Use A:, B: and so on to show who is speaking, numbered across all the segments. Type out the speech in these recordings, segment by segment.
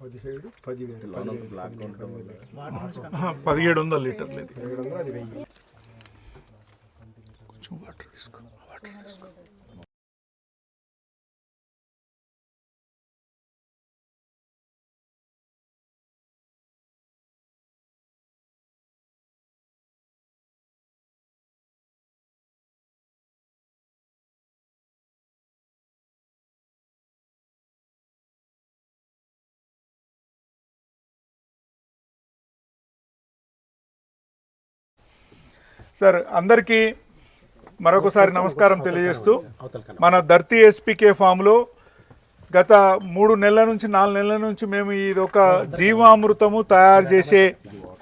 A: పదిహేడు పదివేలు
B: పదిహేడు వందల లీటర్లు ఇది
A: ఏడు వందలు అది వెయ్యి.
B: సార్ అందరికీ మరొకసారి నమస్కారం తెలియజేస్తూ మన ధర్తీ ఎస్పీకే ఫామ్లో గత మూడు నెలల నుంచి నాలుగు నెలల నుంచి మేము ఇది ఒక జీవామృతము తయారు చేసే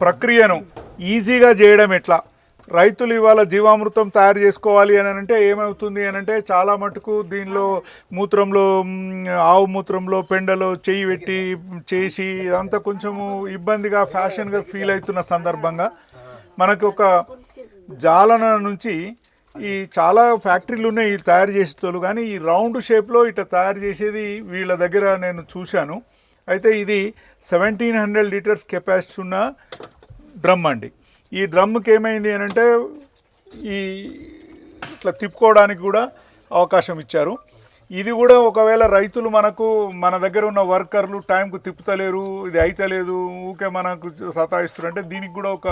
B: ప్రక్రియను ఈజీగా చేయడం ఎట్లా? రైతులు ఇవాళ జీవామృతం తయారు చేసుకోవాలి అని అంటే ఏమవుతుంది అని అంటే చాలా మటుకు దీనిలో మూత్రంలో ఆవు మూత్రంలో పెండలో చెయ్యి పెట్టి చేసి అంతా కొంచెము ఇబ్బందిగా ఫ్యాషన్గా ఫీల్ అవుతున్న సందర్భంగా మనకు ఒక జాలన నుంచి ఈ చాలా ఫ్యాక్టరీలు ఉన్నాయి ఈ తయారు చేసేటోళ్ళు కానీ ఈ రౌండ్ షేప్లో ఇట్లా తయారు చేసేది వీళ్ళ దగ్గర నేను చూశాను. అయితే ఇది సెవెంటీన్ హండ్రెడ్ లీటర్స్ కెపాసిటీ ఉన్న డ్రమ్ అండి. ఈ డ్రమ్కి ఏమైంది అని అంటే ఈ ఇట్లా తిప్పుకోవడానికి కూడా అవకాశం ఇచ్చారు. ఇది కూడా ఒకవేళ రైతులు మనకు మన దగ్గర ఉన్న వర్కర్లు టైంకు తిప్పుతలేరు ఇది అయితలేదు ఊకే మనకు సతాయిస్తారు అంటే దీనికి కూడా ఒక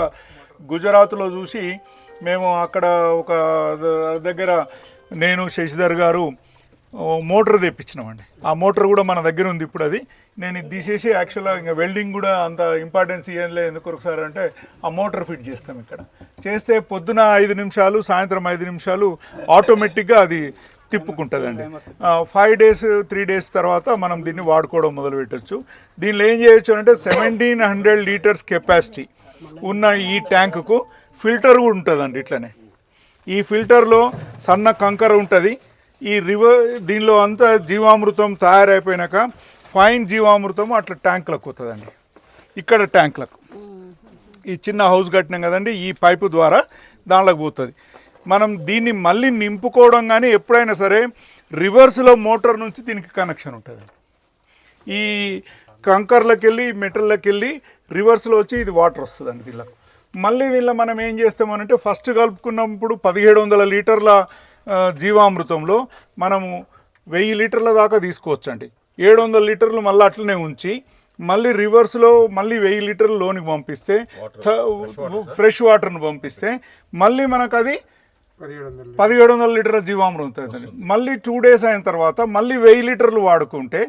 B: గుజరాత్లో చూసి మేము అక్కడ ఒక దగ్గర నేను శశిధర్ గారు మోటార్ తెప్పించినామండి. ఆ మోటార్ కూడా మన దగ్గర ఉంది ఇప్పుడు అది. నేను ఇది తీసేసి యాక్చువల్గా ఇంకా వెల్డింగ్ కూడా అంత ఇంపార్టెన్స్ ఇవ్వం లేదు ఎందుకు ఒకసారి అంటే ఆ మోటార్ ఫిట్ చేస్తాం ఇక్కడ. చేస్తే పొద్దున ఐదు నిమిషాలు సాయంత్రం ఐదు నిమిషాలు ఆటోమేటిక్గా అది తిప్పుకుంటుందండి. ఫైవ్ డేస్ త్రీ డేస్ తర్వాత మనం దీన్ని వాడుకోవడం మొదలు పెట్టచ్చు. దీనిలో ఏం చేయొచ్చు అంటే సెవెంటీన్ హండ్రెడ్ లీటర్స్ కెపాసిటీ ఉన్న ఈ ట్యాంకుకు ఫిల్టర్ కూడా ఉంటుందండి ఇట్లనే. ఈ ఫిల్టర్లో సన్న కంకర ఉంటుంది. ఈ రివర్ దీనిలో అంతా జీవామృతం తయారైపోయినాక ఫైన్ జీవామృతం అట్లా ట్యాంకులకు వస్తుందండి ఇక్కడ ట్యాంకులకు. ఈ చిన్న హౌస్ కట్టినాం కదండి ఈ పైపు ద్వారా దానిలోకి పోతుంది. మనం దీన్ని మళ్ళీ నింపుకోవడం కానీ ఎప్పుడైనా సరే రివర్స్లో మోటార్ నుంచి దీనికి కనెక్షన్ ఉంటుంది. ఈ కంకర్లకు వెళ్ళి మెటల్లోకి వెళ్ళి రివర్స్లో వచ్చి ఇది వాటర్ వస్తుందండి దీనిలో మళ్ళీ దీనిలో మనం ఏం చేస్తామనంటే ఫస్ట్ కలుపుకున్నప్పుడు పదిహేడు వందల లీటర్ల జీవామృతంలో మనము వెయ్యి లీటర్ల దాకా తీసుకోవచ్చండి. ఏడు వందల లీటర్లు మళ్ళీ అట్లనే ఉంచి మళ్ళీ రివర్స్లో మళ్ళీ వెయ్యి లీటర్లు లోనికి పంపిస్తే ఫ్రెష్ వాటర్ను పంపిస్తే మళ్ళీ మనకు అది
A: పదిహేడు వందలు
B: లీటర్ల జీవామృతం అవుతుంది మళ్ళీ టూ డేస్ అయిన తర్వాత మళ్ళీ వెయ్యి లీటర్లు వాడుకుంటే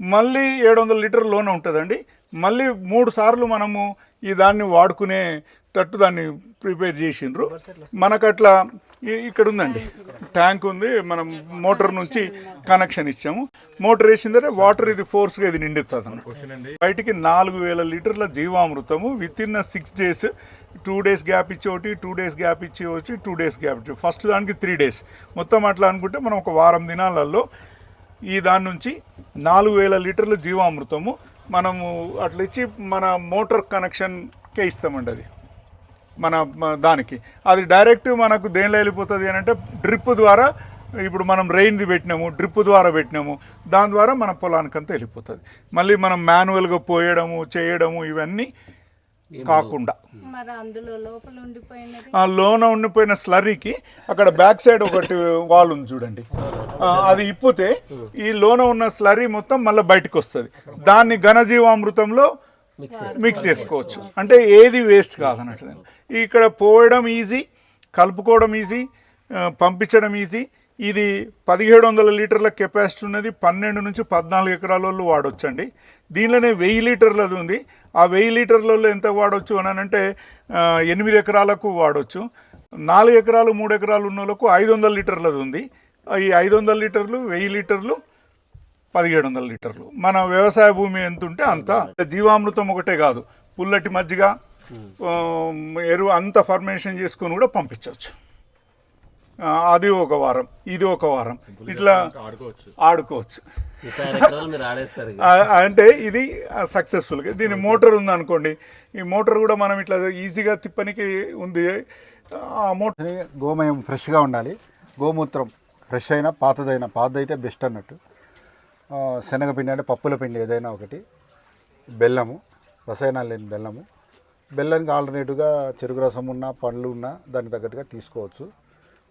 B: మళ్ళీ ఏడు వందల లీటర్ల లోనే ఉంటుందండి. మళ్ళీ మూడు సార్లు మనము ఈ దాన్ని వాడుకునేటట్టు దాన్ని ప్రిపేర్ చేసిండ్రు. మనకు అట్లా ఇ- ఇక్కడ ఉందండి. ట్యాంక్ ఉంది మనం మోటార్ నుంచి కనెక్షన్ ఇచ్చాము. మోటార్ వేసిందంటే వాటర్ ఇది ఫోర్స్గా ఇది నిండుతుంది బయటికి నాలుగు వేల లీటర్ల జీవామృతము with in six days. Two days gap ఇచ్చి ఒకటి టూ డేస్ గ్యాప్ ఇచ్చి ఒకటి టూ డేస్ గ్యాప్ ఇచ్చి ఫస్ట్ దానికి త్రీ డేస్. మొత్తం అట్లా అనుకుంటే మనం ఒక వారం దినాలలో ఈ దాని నుంచి నాలుగు వేల లీటర్ల జీవామృతము మనము అట్లా ఇచ్చి మన మోటార్ కనెక్షన్కే ఇస్తామండి అది. మన దానికి. అది డైరెక్ట్ మనకు దేనిలో వెళ్ళిపోతుంది అని అంటే డ్రిప్ ద్వారా ఇప్పుడు మనం రెయిన్ది పెట్టినాము డ్రిప్ ద్వారా పెట్టినాము దాని ద్వారా మన పొలానికంతా వెళ్ళిపోతుంది. మళ్ళీ మనం మాన్యువల్గా పోయడము చేయడము ఇవన్నీ కాకుండా.
C: మరి అందులో లోపల ఉండిపోయినది?
B: ఆ లోన ఉండిపోయిన స్లర్రీకి అక్కడ బ్యాక్ సైడ్ ఒకటి వాల్ ఉంది చూడండి. అది ఇప్పితే ఈ లోన ఉన్న స్లర్రీ మొత్తం మళ్ళీ బయటకు వస్తుంది. దాన్ని ఘనజీవామృతంలో మిక్స్ చేసుకోవచ్చు. అంటే ఏది వేస్ట్ కాదన్నట్లు ఇక్కడ పోయడం ఈజీ కలుపుకోవడం ఈజీ పంపించడం ఈజీ ఇది పదిహేడు వందల లీటర్ల కెపాసిటీ ఉన్నది. పన్నెండు నుంచి పద్నాలుగు ఎకరాలలో వాడొచ్చండి. దీనిలోనే వెయ్యి లీటర్లది ఉంది. ఆ వెయ్యి లీటర్లలో ఎంత వాడొచ్చు అని అంటే ఎనిమిది ఎకరాలకు వాడొచ్చు. నాలుగు ఎకరాలు మూడు ఎకరాలు ఉన్న వాళ్ళకు ఐదు వందల లీటర్లది ఉంది. ఈ ఐదు వందల లీటర్లు వెయ్యి లీటర్లు పదిహేడు వందల లీటర్లు. మన వ్యవసాయ భూమి ఎంత ఉంటే అంత. జీవామృతం ఒకటే కాదు. పుల్లటి మజ్జిగ ఎరువు అంత ఫర్మేషన్ చేసుకొని కూడా పంపించవచ్చు. అది ఒక వారం ఇది ఒక వారం. ఇట్లా ఆడుకోవచ్చు. అంటే ఇది సక్సెస్ఫుల్గా దీని మోటార్ ఉందనుకోండి ఈ మోటార్ కూడా మనం ఇట్లా ఈజీగా తిప్పనికి ఉంది. ఆ మోటార్
D: గోమయం ఫ్రెష్గా ఉండాలి. గోమూత్రం ఫ్రెష్ అయినా పాతదైనా పాతదైతే బెస్ట్ అన్నట్టు. ఆ, శనగపిండి అంటే పప్పుల పిండి ఏదైనా ఒకటి. బెల్లము రసాయనాలు లేని బెల్లము. బెల్లానికి ఆల్టర్నేటివ్గా చెరుకు రసం ఉన్న పండ్లు ఉన్న దానికి తగ్గట్టుగా తీసుకోవచ్చు.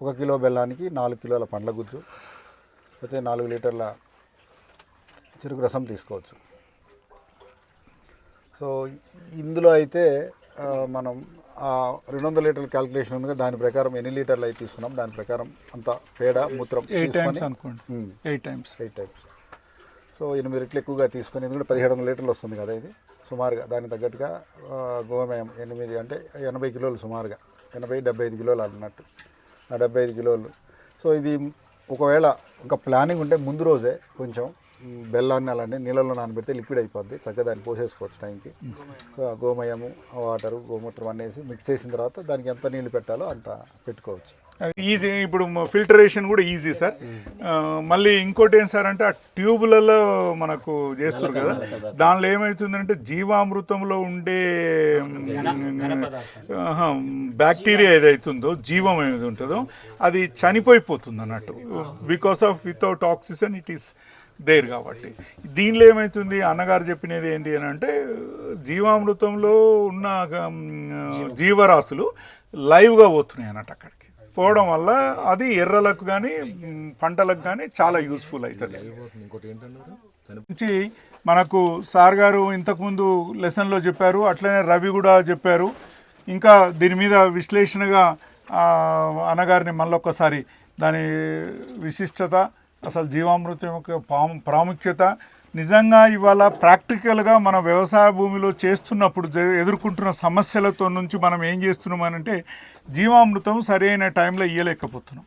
D: ఒక కిలో బెల్లానికి నాలుగు కిలోల పండ్ల గుజ్జు అయితే నాలుగు లీటర్ల చెరుకు రసం తీసుకోవచ్చు. సో ఇందులో అయితే మనం ఆ రెండు వందల లీటర్ల క్యాలిక్యులేషన్ ఉంది దాని ప్రకారం ఎన్ని లీటర్లు అయితే తీసుకున్నాం దాని ప్రకారం అంత పేడ మూత్రం
B: ఎయిట్ టైమ్స్ అనుకోండి. Eight times
D: eight types so ఎనిమిది రెట్లు ఎక్కువగా తీసుకొని ఎందుకంటే పదిహేడు వందల లీటర్లు వస్తుంది కదా ఇది. సుమారుగా దానికి తగ్గట్టుగా గోమయం ఎనిమిది అంటే ఎనభై కిలోలు సుమారుగా. ఎనభై డెబ్బై ఐదు కిలోలు అన్నట్టు. ఆ డెబ్బై ఐదు కిలోలు. సో ఇది ఒకవేళ ఇంకా ప్లానింగ్ ఉంటే ముందు రోజే కొంచెం బెల్లాన్ని అలాంటి నీళ్ళలో నానబెడితే లిక్విడ్ అయిపోద్ది. చక్కగా దాన్ని పోసేసుకోవచ్చు టైంకి. గోమయము వాటరు గోమూత్రం అనేసి మిక్స్ చేసిన తర్వాత దానికి ఎంత నీళ్ళు పెట్టాలో అంత పెట్టుకోవచ్చు.
B: ఈజీ ఇప్పుడు ఫిల్టరేషన్ కూడా ఈజీ సార్ మళ్ళీ ఇంకోటి ఏం సార్ అంటే ఆ ట్యూబులలో మనకు చేస్తారు కదా. దానిలో ఏమవుతుందంటే జీవామృతంలో ఉండే బ్యాక్టీరియా ఏదైతుందో జీవం ఏది ఉంటుందో అది చనిపోయిపోతుంది అన్నట్టు because of without oxygen it is there కాబట్టి. దీనిలో ఏమవుతుంది అన్నగారు చెప్పినది ఏంటి అని అంటే జీవామృతంలో ఉన్న జీవరాశులు లైవ్గా పోతున్నాయి అన్నట్టు అక్కడ పోవడం వల్ల అది ఎర్రలకు కానీ పంటలకు కానీ చాలా యూస్ఫుల్ అవుతుంది. నుంచి మనకు సార్ గారు ఇంతకుముందు లెసన్లో చెప్పారు అట్లనే రవి కూడా చెప్పారు. ఇంకా దీని మీద విశ్లేషణగా అన్నగారిని మళ్ళొక్కసారి దాని విశిష్టత అసలు జీవామృతం యొక్క ప్రాముఖ్యత నిజంగా ఇవాళ ప్రాక్టికల్గా మన వ్యవసాయ భూమిలో చేస్తున్నప్పుడు ఎదుర్కొంటున్న సమస్యలతో నుంచి మనం ఏం చేస్తున్నామనంటే జీవామృతం సరైన టైంలో ఇయ్యలేకపోతున్నాం.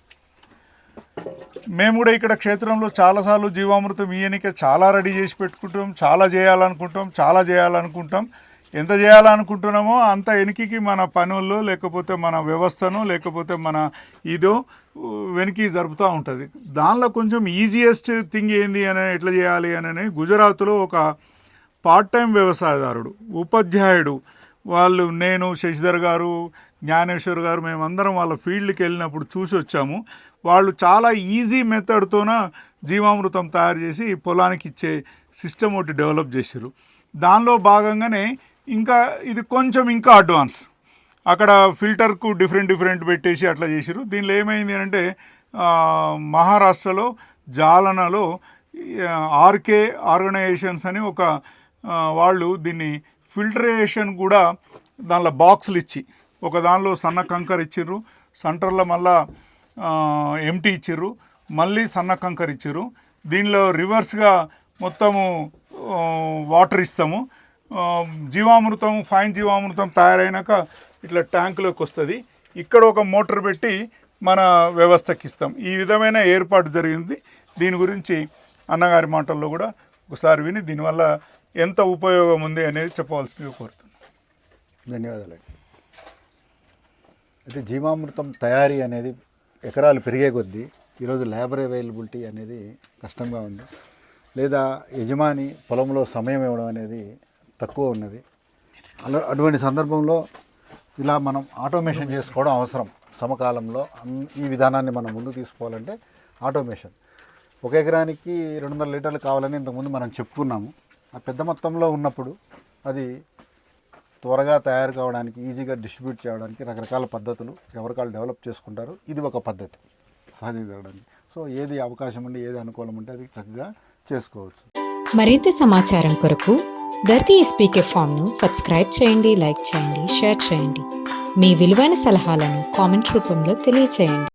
B: మేము కూడా ఇక్కడ క్షేత్రంలో చాలాసార్లు జీవామృతం ఇయ్యనికే చాలా రెడీ చేసి పెట్టుకుంటాం చాలా చేయాలనుకుంటాం చాలా చేయాలనుకుంటాం. ఎంత చేయాలనుకుంటున్నామో అంత వెనుకకి మన పనుల్లో లేకపోతే మన వ్యవస్థను లేకపోతే మన ఇదో వెనక్కి జరుపుతూ ఉంటుంది. దానిలో కొంచెం ఈజియెస్ట్ థింగ్ ఏంది అని ఎట్లా చేయాలి అని గుజరాత్లో ఒక పార్ట్ టైం వ్యవసాయదారుడు ఉపాధ్యాయుడు. వాళ్ళు నేను శశిధర్ గారు జ్ఞానేశ్వర్ గారు మేమందరం వాళ్ళ ఫీల్డ్కి వెళ్ళినప్పుడు చూసి వచ్చాము. వాళ్ళు చాలా ఈజీ మెథడ్తోన జీవామృతం తయారు చేసి పొలానికి ఇచ్చే సిస్టమ్ ఒకటి డెవలప్ చేశారు దానిలో భాగంగానే ఇంకా ఇది కొంచెం ఇంకా అడ్వాన్స్. అక్కడ ఫిల్టర్కు డిఫరెంట్ డిఫరెంట్ పెట్టేసి అట్లా చేసారు దీనిలో ఏమైంది అంటే మహారాష్ట్రలో జాలనలో ఆర్కే ఆర్గనైజేషన్స్ అని ఒక వాళ్ళు దీన్ని ఫిల్టరేషన్ కూడా దానిలో బాక్సులు ఇచ్చి ఒక దానిలో సన్న కంకర ఇచ్చిర్రు. సెంటర్లో మళ్ళా ఎంటీ ఇచ్చిర్రు. మళ్ళీ సన్న కంకర ఇచ్చిర్రు. దీనిలో రివర్స్గా మొత్తము వాటర్ ఇస్తాము. జీవామృతం ఫైన్ జీవామృతం తయారైనాక ఇట్లా ట్యాంకులోకి వస్తుంది. ఇక్కడ ఒక మోటార్ పెట్టి మన వ్యవస్థకి ఇస్తాం. ఈ విధమైన ఏర్పాటు జరిగింది. దీని గురించి అన్నగారి మాటల్లో కూడా ఒకసారి విని దీనివల్ల ఎంత ఉపయోగం ఉంది అనేది చెప్పవలసిందిగా కోరుతున్నాను.
D: ధన్యవాదాలండి. అయితే జీవామృతం తయారీ అనేది ఎకరాలు పెరిగే కొద్దీ ఈరోజు లేబర్ అవైలబిలిటీ అనేది కష్టంగా ఉంది. లేదా యజమాని పొలంలో సమయం ఇవ్వడం అనేది తక్కువ ఉన్నది. అలా అటువంటి సందర్భంలో ఇలా మనం ఆటోమేషన్ చేసుకోవడం అవసరం. సమకాలంలో ఈ విధానాన్ని మనం ముందు తీసుకోవాలంటే ఆటోమేషన్. ఒక ఎకరానికి రెండు వందల లీటర్లు కావాలని ఇంతకుముందు మనం చెప్పుకున్నాము. ఆ పెద్ద మొత్తంలో ఉన్నప్పుడు అది త్వరగా తయారు కావడానికి ఈజీగా డిస్ట్రిబ్యూట్ చేయడానికి రకరకాల పద్ధతులు ఎవరికాళ్ళు డెవలప్ చేసుకుంటారు. ఇది ఒక పద్ధతి సహజంగా జరగడానికి. సో ఏది అవకాశం ఉండి ఏది అనుకూలం ఉంటే అది చక్కగా చేసుకోవచ్చు.
E: మరింత సమాచారం కొరకు ధర్తీ ఎస్పీకే ఫామ్ను సబ్స్క్రైబ్ చేయండి లైక్ చేయండి షేర్ చేయండి. మీ విలువైన సలహాలను కామెంట్ రూపంలో తెలియచేయండి.